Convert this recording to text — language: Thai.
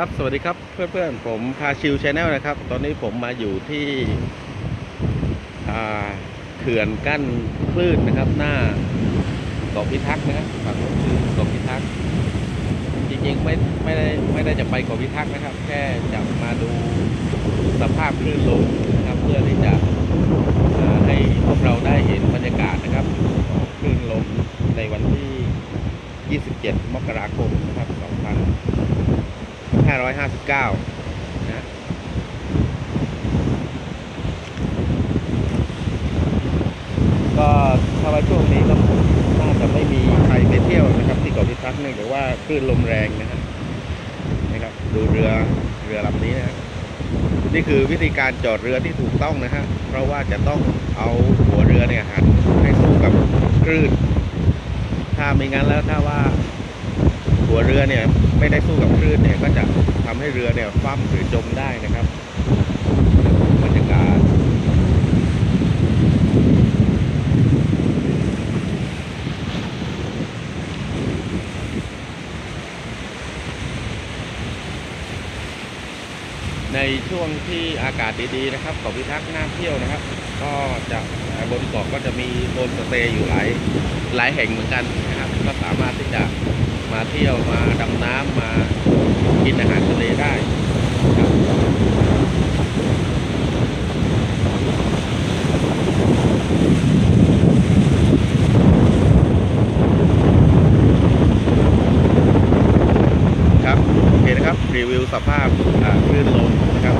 ครับสวัสดีครับเพื่อนๆผมพาชิวชาแนลนะครับ ตอนนี้ผมมาอยู่ที่เขื่อนกั้นคลื่นนะครับ หน้าเกาะพิทักษ์นะครับฝั่งนู้นคือเกาะพิทักษ์จริงๆไม่ไม่ได้ไม่ได้จะไปเกาะพิทักษ์นะครับ แค่จะมาดูสภาพคลื่นลมนะครับ เพื่อที่จะให้พวกเราได้เห็นบรรยากาศนะครับคลื่นลมในวันที่ 27 มกราคมนะครับ 2559 นะก็ถ้าว่าช่วงนี้ก็น่าจะไม่มีใครไปเที่ยวนะครับ ที่เกาะพิทักษ์เนื่องจากว่าคลื่นลมแรงนะฮะนะครับ ดูเรือเรือลำนี้นะฮะนี่คือวิธีการจอดเรือที่ถูกต้องนะฮะเพราะว่าจะต้องเอาหัวเรือเนี่ยหันให้สู้กับคลื่น ถ้าไม่งั้นแล้วถ้าว่าหัวเรือเนี่ย ไม่ได้สู้กับคลื่นเนี่ยก็จะทำให้เรือเนี่ยคว่ำหรือจมได้นะครับบรรยากาศในช่วงที่อากาศดีๆนะครับเกาะพิทักษ์น่าเที่ยวนะครับ ก็จะบนเกาะก็จะมีโฮมสเตย์อยู่หลายหลายแห่งเหมือนกันนะครับ ก็สามารถที่จะ มาเที่ยวมาดำน้ำมากินอาหารทะเลได้ครับ โอเคนะครับ รีวิวสภาพคลื่นลมนะครับ